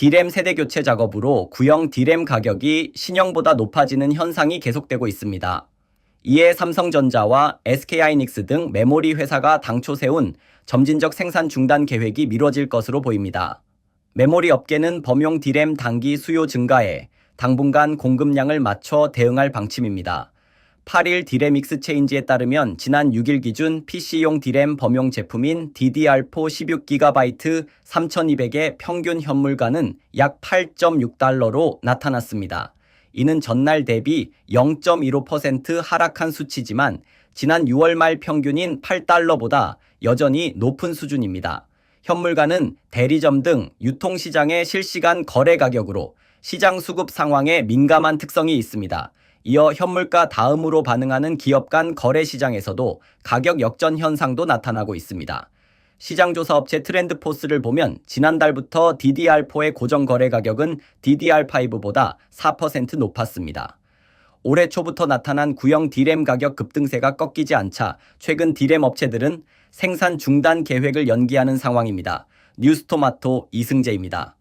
D램 세대 교체 작업으로 구형 D램 가격이 신형보다 높아지는 현상이 계속되고 있습니다. 이에 삼성전자와 SK하이닉스 등 메모리 회사가 당초 세운 점진적 생산 중단 계획이 미뤄질 것으로 보입니다. 메모리 업계는 범용 D램 단기 수요 증가에 당분간 공급량을 맞춰 대응할 방침입니다. 8일 D램 익스체인지에 따르면 지난 6일 기준 PC용 D램 범용 제품인 DDR4 16GB 3200의 평균 현물가는 약 8.6달러로 나타났습니다. 이는 전날 대비 0.15% 하락한 수치지만 지난 6월 말 평균인 8달러보다 여전히 높은 수준입니다. 현물가는 대리점 등 유통시장의 실시간 거래 가격으로 시장 수급 상황에 민감한 특성이 있습니다. 이어 현물가 다음으로 반응하는 기업 간 거래 시장에서도 가격 역전 현상도 나타나고 있습니다. 시장조사 업체 트렌드포스를 보면 지난달부터 DDR4의 고정 거래 가격은 DDR5보다 4% 높았습니다. 올해 초부터 나타난 구형 D램 가격 급등세가 꺾이지 않자 최근 D램 업체들은 생산 중단 계획을 연기하는 상황입니다. 뉴스토마토 이승재입니다.